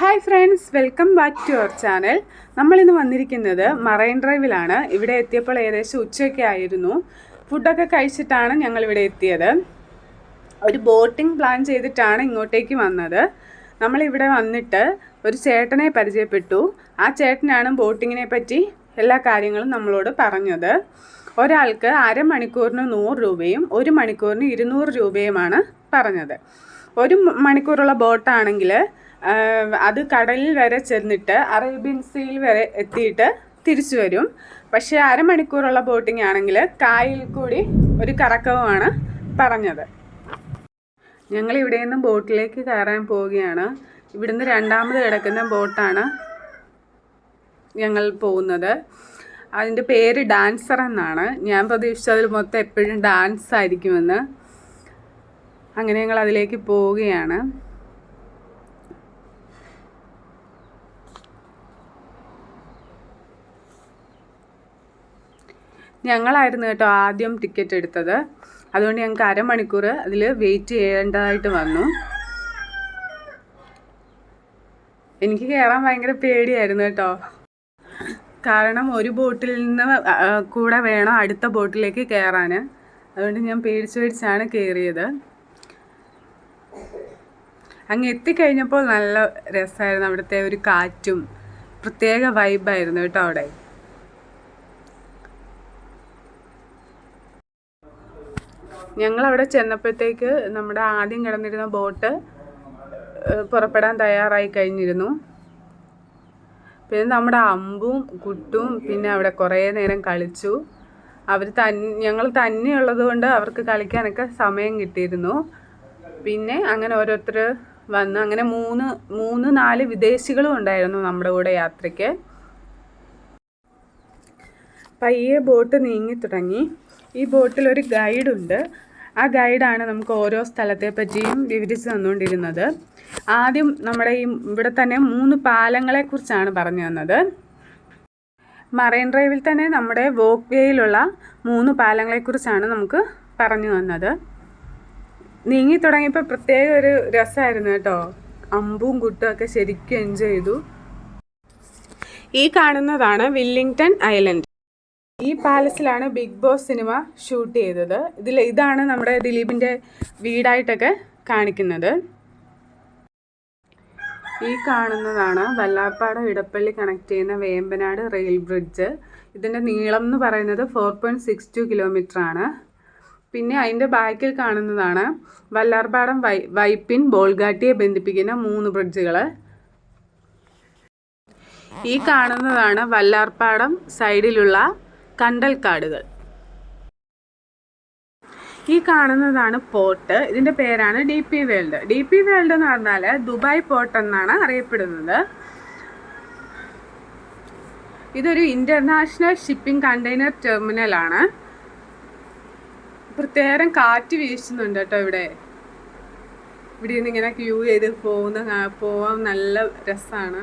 Hi friends welcome back to our channel നമ്മളിന്ന് വന്നിരിക്കുന്നത് marine ഡ്രൈവിലാണ്. ഇവിടെ എത്തിയപ്പോൾ ഏകദേശം ഉച്ചയൊക്കെ ആയിരുന്നു. ഫുഡൊക്കെ കഴിച്ചിട്ടാണ് ഞങ്ങൾ ഇവിടെ എത്തിയത്. ഒരു ബോട്ടിംഗ് പ്ലാൻ ചെയ്തിട്ടാണ് ഇങ്ങോട്ടേക്ക് വന്നത്. നമ്മളിവിടെ വന്നിട്ട് ഒരു ചേട്ടനെ പരിചയപ്പെട്ടു. ആ ചേട്ടനാണ് ബോട്ടിങ്ങിനെ പറ്റി എല്ലാ കാര്യങ്ങളും നമ്മളോട് പറഞ്ഞത്. ഒരാൾക്ക് അരമണിക്കൂറിന് നൂറ് രൂപയും ഒരു മണിക്കൂറിന് ഇരുന്നൂറ് രൂപയുമാണ് പറഞ്ഞത്. ഒരു മണിക്കൂറുള്ള ബോട്ടാണെങ്കിൽ അത് കടലിൽ വരെ ചെന്നിട്ട് അറേബ്യൻ സീയിൽ വരെ എത്തിയിട്ട് തിരിച്ചു വരും. പക്ഷേ അരമണിക്കൂറുള്ള ബോട്ടിംഗ് ആണെങ്കിൽ കായൽ കൂടി ഒരു കറക്കവുമാണ് പറഞ്ഞത്. ഞങ്ങൾ ഇവിടെ നിന്നും ബോട്ടിലേക്ക് കയറാൻ പോവുകയാണ്. ഇവിടുന്ന് രണ്ടാമത് കിടക്കുന്ന ബോട്ടാണ് ഞങ്ങൾ പോകുന്നത്. അതിന്റെ പേര് ഡാൻസർ എന്നാണ്. ഞാൻ പ്രതീക്ഷിച്ചതിൽ മൊത്തം എപ്പോഴും ഡാൻസ് ആയിരിക്കുമെന്ന് അങ്ങനെ ഞങ്ങൾ അതിലേക്ക് പോവുകയാണ്. ഞങ്ങളായിരുന്നു കേട്ടോ ആദ്യം ടിക്കറ്റ് എടുത്തത്. അതുകൊണ്ട് ഞങ്ങൾക്ക് അരമണിക്കൂർ അതിൽ വെയിറ്റ് ചെയ്യേണ്ടതായിട്ട് വന്നു. എനിക്ക് കയറാൻ ഭയങ്കര പേടിയായിരുന്നു കേട്ടോ. കാരണം ഒരു ബോട്ടിൽ നിന്ന് കൂടെ വേണം അടുത്ത ബോട്ടിലേക്ക് കയറാൻ അതുകൊണ്ട് ഞാൻ പേടിച്ച് പേടിച്ചാണ് കയറിയത് അങ്ങ് എത്തിക്കഴിഞ്ഞപ്പോൾ നല്ല രസമായിരുന്നു അവിടുത്തെ ഒരു കാറ്റും. പ്രത്യേക വൈബായിരുന്നു കേട്ടോ അവിടെ. ഞങ്ങൾ അവിടെ ചെന്നപ്പോഴത്തേക്ക് നമ്മുടെ ആദ്യം കിടന്നിരുന്ന ബോട്ട് പുറപ്പെടാൻ തയ്യാറായി കഴിഞ്ഞിരുന്നു. പിന്നെ നമ്മുടെ അമ്പും കുട്ടും പിന്നെ അവിടെ കുറേ നേരം കളിച്ചു. അവർ തൻ ഞങ്ങൾ തന്നെയുള്ളത് കൊണ്ട് അവർക്ക് കളിക്കാനൊക്കെ സമയം കിട്ടിയിരുന്നു. പിന്നെ അങ്ങനെ ഓരോരുത്തർ വന്ന് അങ്ങനെ മൂന്ന് മൂന്ന് നാല് വിദേശികളും ഉണ്ടായിരുന്നു നമ്മുടെ കൂടെ യാത്രയ്ക്ക്. പയ്യെ ബോട്ട് നീങ്ങി തുടങ്ങി. ഈ ബോട്ടിൽ ഒരു ഗൈഡുണ്ട്. ആ ഗൈഡാണ് നമുക്ക് ഓരോ സ്ഥലത്തെ പറ്റിയും വിവരിച്ച് തന്നുകൊണ്ടിരുന്നത്. ആദ്യം നമ്മുടെ ഈ ഇവിടെ തന്നെ മൂന്ന് പാലങ്ങളെക്കുറിച്ചാണ് പറഞ്ഞു തന്നത്. മറൈൻ ഡ്രൈവിൽ തന്നെ നമ്മുടെ വോക്ക് വേയിലുള്ള മൂന്ന് പാലങ്ങളെക്കുറിച്ചാണ് നമുക്ക് പറഞ്ഞു തന്നത്. നീങ്ങി തുടങ്ങിയപ്പോൾ പ്രത്യേക ഒരു രസമായിരുന്നു കേട്ടോ. അമ്പും കുട്ടും ഒക്കെ ശരിക്കും എൻജോയ് ചെയ്തു. ഈ കാണുന്നതാണ് വില്ലിംഗ്ടൺ ഐലൻഡ് ഈ പാലസിലാണ് ബിഗ് ബോസ് സിനിമ ഷൂട്ട് ചെയ്തത്. ഇതിൽ ഇതാണ് നമ്മുടെ ദിലീപിന്റെ വീടായിട്ടൊക്കെ കാണിക്കുന്നത്. ഈ കാണുന്നതാണ് വല്ലാപ്പാട് ഇടപ്പള്ളി കണക്ട് ചെയ്യുന്ന വേമ്പനാട് റെയിൽ ബ്രിഡ്ജ് ഇതിന്റെ നീളം എന്ന് പറയുന്നത് four point six two kilometre ആണ്. പിന്നെ അതിന്റെ ബാക്കിൽ കാണുന്നതാണ് വല്ലാർപാടം വൈ വൈപ്പിൻ ബോൾഗാട്ടിയെ ബന്ധിപ്പിക്കുന്ന മൂന്ന് ബ്രിഡ്ജുകൾ ഈ കാണുന്നതാണ് വല്ലാർപാടം സൈഡിലുള്ള കണ്ടൽക്കാടുകൾ. ഈ കാണുന്നതാണ് പോർട്ട്. ഇതിന്റെ പേരാണ് D P World. D P World എന്ന് പറഞ്ഞാൽ ദുബായ് പോർട്ട് എന്നാണ് അറിയപ്പെടുന്നത്. ഇതൊരു ഇന്റർനാഷണൽ ഷിപ്പിംഗ് കണ്ടെയ്നർ ടെർമിനലാണ് പ്രത്യേകം കാറ്റ് വീശുന്നുണ്ട് കേട്ടോ ഇവിടെ. ഇവിടെ നിന്ന് ഇങ്ങനെ ക്യൂ ചെയ്ത് പോകുന്ന പോവാൻ നല്ല രസമാണ്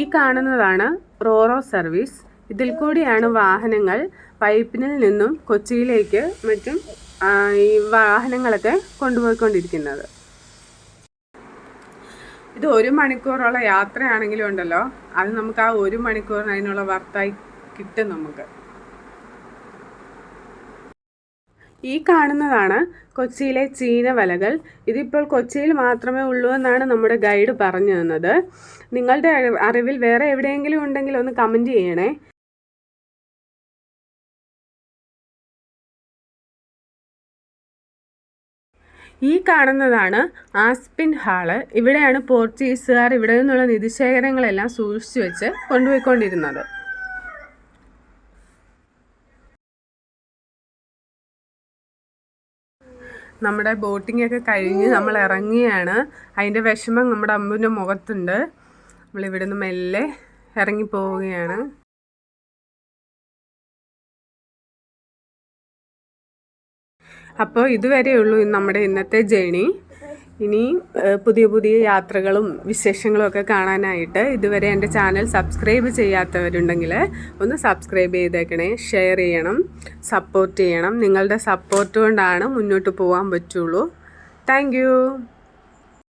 ഈ കാണുന്നതാണ് റോറോ സർവീസ്. ഇതിൽ കൂടിയാണ് വാഹനങ്ങൾ പൈപ്പിനിൽ നിന്നും കൊച്ചിയിലേക്ക് മറ്റും ഈ വാഹനങ്ങളൊക്കെ കൊണ്ടുപോയിക്കൊണ്ടിരിക്കുന്നത്. ഇത് ഒരു മണിക്കൂറുള്ള യാത്രയാണെങ്കിലും ഉണ്ടല്ലോ. അത് നമുക്ക് ആ ഒരു മണിക്കൂറിന് അതിനുള്ള വർത്തായി കിട്ടും നമുക്ക്. ഈ കാണുന്നതാണ് കൊച്ചിയിലെ ചീനവലകൾ. ഇതിപ്പോൾ കൊച്ചിയിൽ മാത്രമേ ഉള്ളൂ എന്നാണ് നമ്മുടെ ഗൈഡ് പറഞ്ഞു തന്നത്. നിങ്ങളുടെ അറിവിൽ വേറെ എവിടെയെങ്കിലും ഉണ്ടെങ്കിൽ ഒന്ന് കമന്റ് ചെയ്യണേ. ഈ കാണുന്നതാണ് ആസ്പിൻ ഹാൾ ഇവിടെയാണ് പോർച്ചുഗീസുകാർ ഇവിടെ നിന്നുള്ള നിധിശേഖരങ്ങളെല്ലാം സൂക്ഷിച്ചു വെച്ച് കൊണ്ടുപോയിക്കൊണ്ടിരുന്നത്. നമ്മുടെ ബോട്ടിംഗ് ഒക്കെ കഴിഞ്ഞ് നമ്മൾ ഇറങ്ങിയാണ്. അതിന്റെ വിഷമം നമ്മുടെ അമ്മുവിന്റെ മുഖത്തുണ്ട്. നമ്മൾ ഇവിടെ നിന്ന് മെല്ലെ ഇറങ്ങി പോവുകയാണ് അപ്പോൾ ഇതുവരെയുള്ളൂ നമ്മുടെ ഇന്നത്തെ ജേണി. ഇനി ഏഹ്, പുതിയ പുതിയ യാത്രകളും വിശേഷങ്ങളും ഒക്കെ കാണാനായിട്ട് ഇതുവരെ എന്റെ ചാനൽ സബ്സ്ക്രൈബ് ചെയ്യാത്തവരുണ്ടെങ്കിൽ ഒന്ന് സബ്സ്ക്രൈബ് ചെയ്തേക്കണേ ഷെയർ ചെയ്യണം സപ്പോർട്ട് ചെയ്യണം. നിങ്ങളുടെ സപ്പോർട്ട് കൊണ്ടാണ് മുന്നോട്ട് പോകാൻ പറ്റുള്ളൂ. താങ്ക്